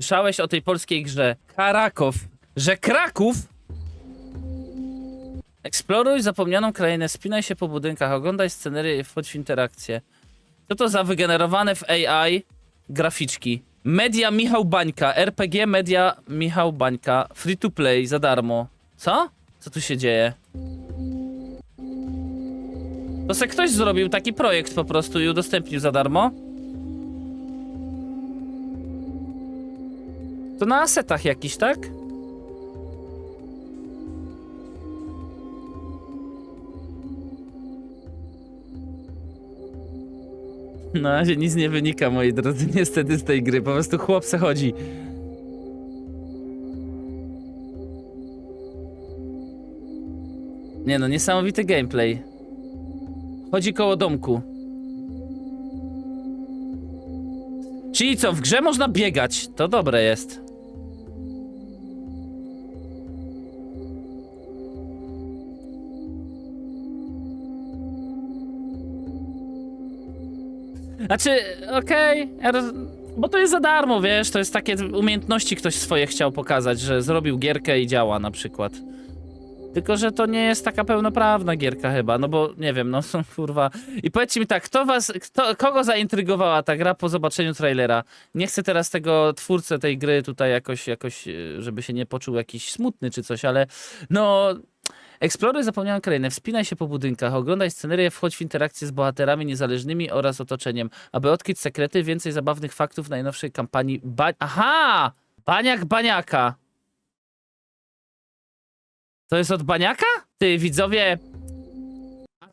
Słyszałeś o tej polskiej grze Karakow, że Kraków? Eksploruj zapomnianą krainę, spinaj się po budynkach, oglądaj scenerię i wchodź w interakcję. Co to za wygenerowane w AI graficzki? Media Michał Bańka, RPG Media Michał Bańka, free to play, za darmo. Co? Co tu się dzieje? To se ktoś zrobił taki projekt po prostu i udostępnił za darmo? To na asetach jakiś, tak? Na razie nic nie wynika, moi drodzy, niestety z tej gry. Po prostu chłop se chodzi. Nie no, niesamowity gameplay. Chodzi koło domku. Czyli co, w grze można biegać. To dobre jest. Znaczy, okej, bo to jest za darmo, wiesz, to jest takie umiejętności ktoś swoje chciał pokazać, że zrobił gierkę i działa na przykład. Tylko, że to nie jest taka pełnoprawna gierka chyba, no bo nie wiem, no są kurwa. I powiedzcie mi tak, kto was, kto, kogo zaintrygowała ta gra po zobaczeniu trailera? Nie chcę teraz tego twórcę tej gry tutaj jakoś, jakoś, e, żeby się nie poczuł jakiś smutny czy coś, ale no. Eksploruj zapomnianą krainę, wspinaj się po budynkach, oglądaj scenerię, wchodź w interakcję z bohaterami niezależnymi oraz otoczeniem, aby odkryć sekrety, więcej zabawnych faktów najnowszej kampanii ba Aha! Baniak Baniaka. To jest od Baniaka? Ty, widzowie,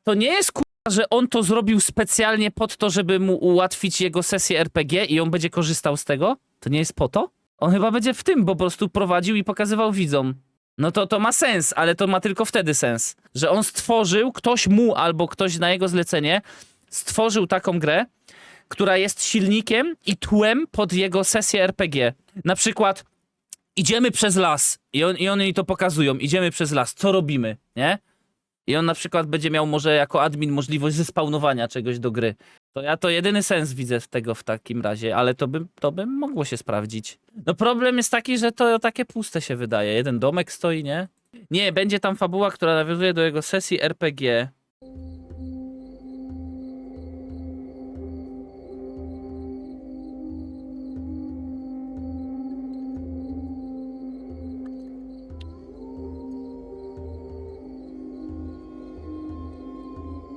to nie jest kurwa, że on to zrobił specjalnie pod to, żeby mu ułatwić jego sesję RPG i on będzie korzystał z tego? To nie jest po to? On chyba będzie w tym po prostu prowadził i pokazywał widzom. No to to ma sens, ale to ma tylko wtedy sens, że on stworzył, ktoś mu albo ktoś na jego zlecenie stworzył taką grę, która jest silnikiem i tłem pod jego sesję RPG. Na przykład idziemy przez las i, on, i oni to pokazują, idziemy przez las, co robimy, nie? I on na przykład będzie miał może jako admin możliwość zespawnowania czegoś do gry. To ja to jedyny sens widzę w tego w takim razie, ale to by, to by mogło się sprawdzić. No problem jest taki, że to takie puste się wydaje. Jeden domek stoi, nie? Nie, będzie tam fabuła, która nawiązuje do jego sesji RPG.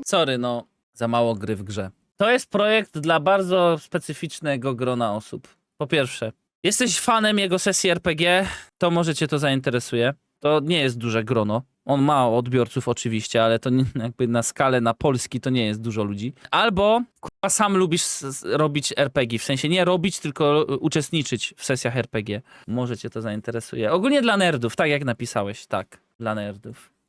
Sorry, no, za mało gry w grze. To jest projekt dla bardzo specyficznego grona osób. Po pierwsze, jesteś fanem jego sesji RPG, to może cię to zainteresuje. To nie jest duże grono. On ma odbiorców oczywiście, ale to nie, jakby na skalę na Polski to nie jest dużo ludzi. Albo kurwa, sam lubisz robić RPG, w sensie nie robić, tylko y, uczestniczyć w sesjach RPG. Może cię to zainteresuje. Ogólnie dla nerdów, tak jak napisałeś, tak, dla nerdów.